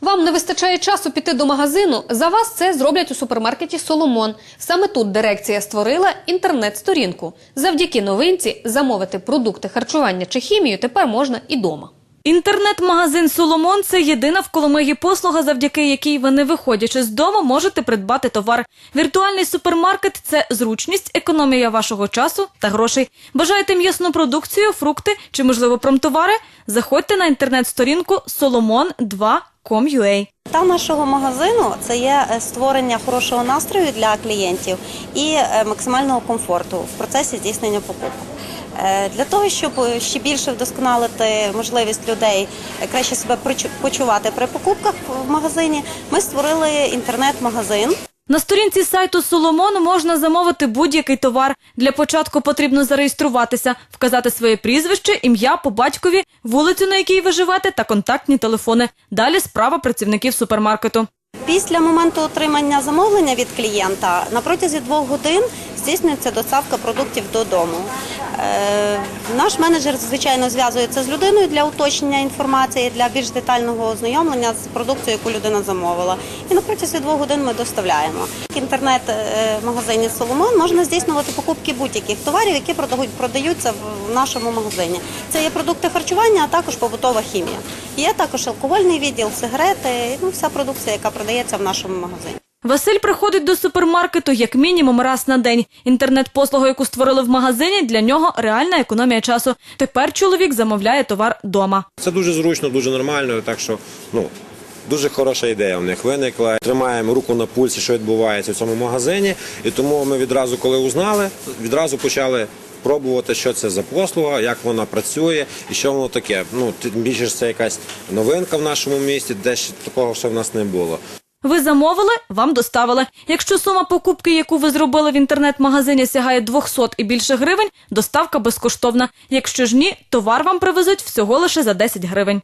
Вам не вистачає часу піти до магазину. За вас це зроблять у супермаркеті Соломон. Саме тут дирекція створила інтернет-сторінку. Завдяки новинці замовити продукти харчування чи хімію тепер можна і дома. Інтернет-магазин Соломон це єдина в Коломиї послуга, завдяки якій ви, не виходячи з дому, можете придбати товар. Віртуальний супермаркет це зручність, економія вашого часу та грошей. Бажаєте м'ясну продукцію, фрукти чи, можливо, промтовари? Заходьте на інтернет-сторінку solomon2.com.ua. Та нашого магазину це є е, створення хорошого настрою для клієнтів і е, максимального комфорту в процесі здійснення покупок. Е, Для того, щоб ще більше вдосконалити можливість людей краще себе почувати при покупках в магазині, ми створили інтернет-магазин. На сторінці сайту Соломон можна замовити будь-який товар. Для початку потрібно зареєструватися, вказати своє прізвище, ім'я по батькові, вулицю, на якій ви живете, та контактні телефони. Далі справа працівників супермаркету. Після моменту отримання замовлення від клієнта на протязі двох годин здійснюється доставка продуктів додому. Е, Наш менеджер, звичайно, зв'язується з людиною для уточнення інформації, для більш детального ознайомлення з продукцією, яку людина замовила. І на протязі двох годин ми доставляємо. В інтернет-магазині Соломон можна здійснювати покупки будь-яких товарів, які продаються в нашому магазині. Це є продукти харчування, а також побутова хімія. Є також алкогольний відділ, сигарети, ну вся продукція, яка продається в нашому магазині. Василь приходить до супермаркету як мінімум раз на день. Інтернет-послугу, яку створили в магазині, для нього реальна економія часу. Тепер чоловік замовляє товар дома. Це дуже зручно, дуже нормально, так що ну. Дуже хороша ідея в них виникла. Тримаємо руку на пульсі, що відбувається в цьому магазині. І тому ми відразу, коли узнали, відразу почали пробувати, що це за послуга, як вона працює і що воно таке. Ну тим більше це якась новинка в нашому місті, де ще такого ще в нас не було. Ви замовили, вам доставили. Якщо сума покупки, яку ви зробили в інтернет-магазині, сягає 200 і більше гривень, доставка безкоштовна. Якщо ж ні, товар вам привезуть всього лише за 10 гривень.